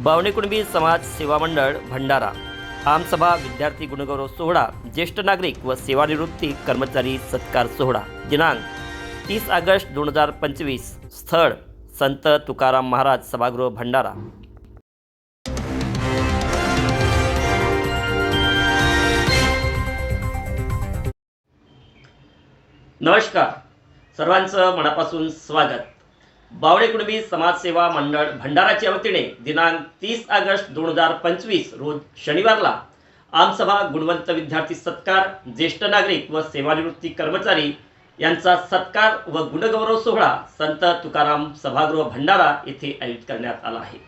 बावणे कुणबी समाज सेवा मंडळ भंडारा. आमसभा विद्यार्थी गुणगौरव सोहळा ज्येष्ठ नागरिक व सेवानिवृत्ती कर्मचारी सत्कार सोहळा दिनांक तीस ऑगस्ट दोन हजार पंचवीस स्थळ संत तुकाराम महाराज सभागृह भंडारा. नमस्कार. सर्वांचं मनापासून स्वागत. बावळे कुणबी समाजसेवा मंडळ भंडाराच्या वतीने दिनांक तीस ऑगस्ट दोन हजार पंचवीस रोज शनिवारला आमसभा गुणवंत विद्यार्थी सत्कार ज्येष्ठ नागरिक व सेवानिवृत्ती कर्मचारी यांचा सत्कार व गुणगौरव सोहळा संत तुकाराम सभागृह भंडारा येथे आयोजित करण्यात आला आहे.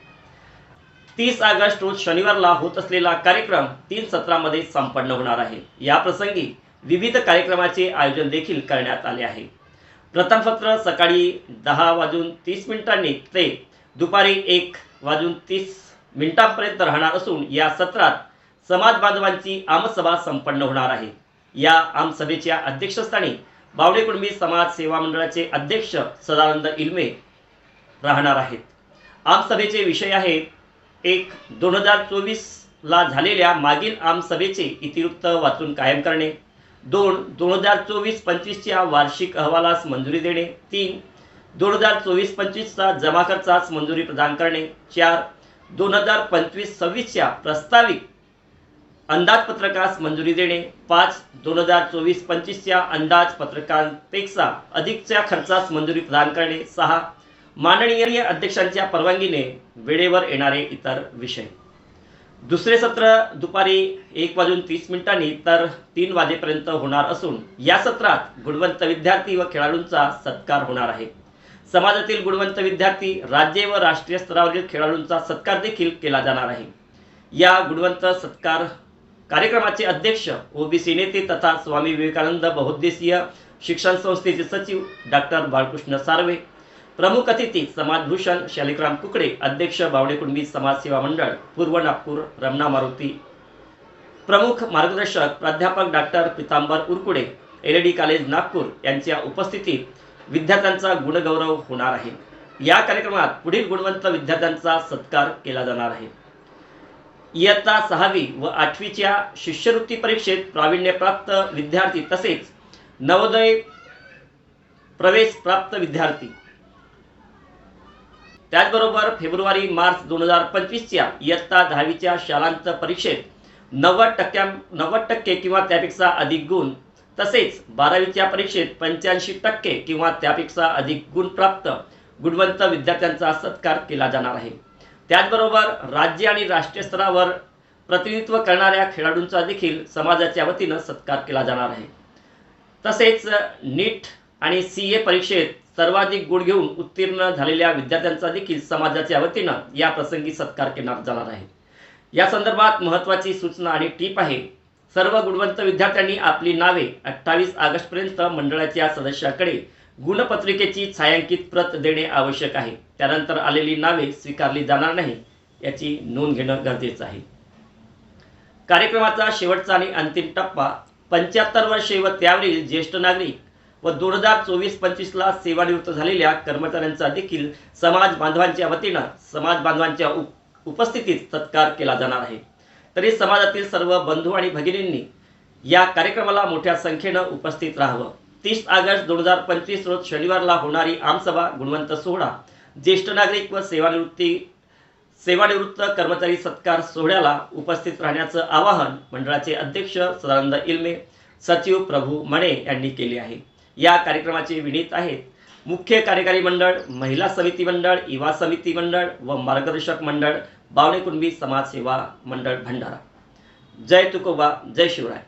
तीस ऑगस्ट रोज शनिवारला होत असलेला कार्यक्रम तीन सत्रामध्ये संपन्न होणार आहे. या प्रसंगी विविध कार्यक्रमाचे आयोजन देखील करण्यात आले आहे. प्रथमपत्र सकाळी दहा वाजून तीस मिनिटांनी ते दुपारी एक वाजून तीस मिनिटांपर्यंत राहणार असून या सत्रात समाज बांधवांची आमसभा संपन्न होणार आहे. या आमसभेच्या अध्यक्षस्थानी बावडे कुणबी समाज सेवा मंडळाचे अध्यक्ष सदानंद इल्मे राहणार आहेत. आमसभेचे विषय आहेत एक दोन हजार चोवीसला झालेल्या मागील आमसभेचे इतिवृत्त वाचून कायम करणे दोन दोन हजार चोवीस पंचवीसच्या वार्षिक अहवालास मंजुरी देणे. तीन दोन हजार चोवीस पंचवीसचा जमा खर्चास मंजुरी प्रदान करणे. चार दोन हजार पंचवीस सव्वीसच्या प्रस्तावित अंदाजपत्रकास मंजुरी देणे. पाच दोन हजार चोवीस पंचवीसच्या अंदाजपत्रकांपेक्षा अधिकच्या खर्चास मंजुरी प्रदान करणे. सहा माननीय अध्यक्षांच्या परवानगीने वेळेवर येणारे इतर विषय. दुसरे सत्र दुपारी एक वाजून तीस मिनिटांनी तर तीन वाजेपर्यंत होणार असून या सत्रात गुणवंत विद्यार्थी व खेळाडूंचा सत्कार होणार आहे. समाजातील गुणवंत विद्यार्थी राज्य व राष्ट्रीय स्तरावरील खेळाडूंचा सत्कार देखील केला जाणार आहे. या गुणवंत सत्कार कार्यक्रमाचे अध्यक्ष ओबीसी नेते तथा स्वामी विवेकानंद बहुद्देशीय शिक्षण संस्थेचे सचिव डॉक्टर बाळकृष्ण सार्वे प्रमुख अतिथी समाजभूषण शालिक्राम कुकडे अध्यक्ष बावडे कुणबी समाजसेवा मंडळ पूर्व नागपूर रमणा मारुती. प्रमुख मार्गदर्शक प्राध्यापक doctor Pitambar Urkude L D college Nagpur यांच्या उपस्थितीत विद्यार्थ्यांचा गुणगौरव होणार आहे. या कार्यक्रमात पुढील गुणवंत विद्यार्थ्यांचा सत्कार केला जाणार आहे. इयत्ता सहावी व आठवीच्या शिष्यवृत्ती परीक्षेत प्रावीण्यप्राप्त विद्यार्थी तसेच नवोदय प्रवेश प्राप्त विद्यार्थी त्याचबरोबर फेब्रुवारी मार्च दोन हजार पंचवीसच्या इयत्ता दहावीच्या शालांत परीक्षेत नव्वद टक्क्या नव्वद टक्के किंवा त्यापेक्षा अधिक गुण तसेच बारावीच्या परीक्षेत पंच्याऐंशी टक्के किंवा त्यापेक्षा अधिक गुण प्राप्त गुणवंत विद्यार्थ्यांचा सत्कार केला जाणार आहे. त्याचबरोबर राज्य आणि राष्ट्रीय स्तरावर प्रतिनिधित्व करणाऱ्या खेळाडूंचा देखील समाजाच्या वतीनं सत्कार केला जाणार आहे. तसेच नीट आणि सी ए परीक्षेत सर्वाधिक गुण घेऊन उत्तीर्ण झालेल्या विद्यार्थ्यांचा देखील समाजाच्या वतीनं या प्रसंगी सत्कार केला जाणार आहे. या संदर्भात महत्त्वाची सूचना आणि टीप आहे सर्व गुणवंत विद्यार्थ्यांनी आपली नावे अठ्ठावीस ऑगस्टपर्यंत मंडळाच्या सदस्याकडे गुणपत्रिकेची छायांकित प्रत देणे आवश्यक आहे. त्यानंतर आलेली नावे स्वीकारली जाणार नाही याची नोंद घेणं गरजेचं आहे. कार्यक्रमाचा शेवटचा आणि अंतिम टप्पा पंच्याहत्तर वर्षे व त्यावरील ज्येष्ठ नागरिक व दोन हजार चोवीस पंचवीसला सेवानिवृत्त झालेल्या कर्मचाऱ्यांचा देखील समाज बांधवांच्या वतीनं समाज बांधवांच्या उप उपस्थितीत सत्कार केला जाणार आहे. तरी समाजातील सर्व बंधू आणि भगिनींनी या कार्यक्रमाला मोठ्या संख्येनं उपस्थित राहावं. तीस ऑगस्ट दोन हजार पंचवीस रोज शनिवारला होणारी आमसभा गुणवंत सोहळा ज्येष्ठ नागरिक व सेवानिवृत्ती सेवानिवृत्त कर्मचारी सत्कार सोहळ्याला उपस्थित राहण्याचं आवाहन मंडळाचे अध्यक्ष सदानंद इल्मे सचिव प्रभू मणे यांनी केले आहे. या कार्यक्रमाचे विनीत आहेत मुख्य कार्यकारी मंडळ महिला समिती मंडळ युवा समिती मंडळ व मार्गदर्शक मंडळ बावणे कुणबी समाजसेवा मंडळ भंडारा. जय तुकोबा जय शिवराय.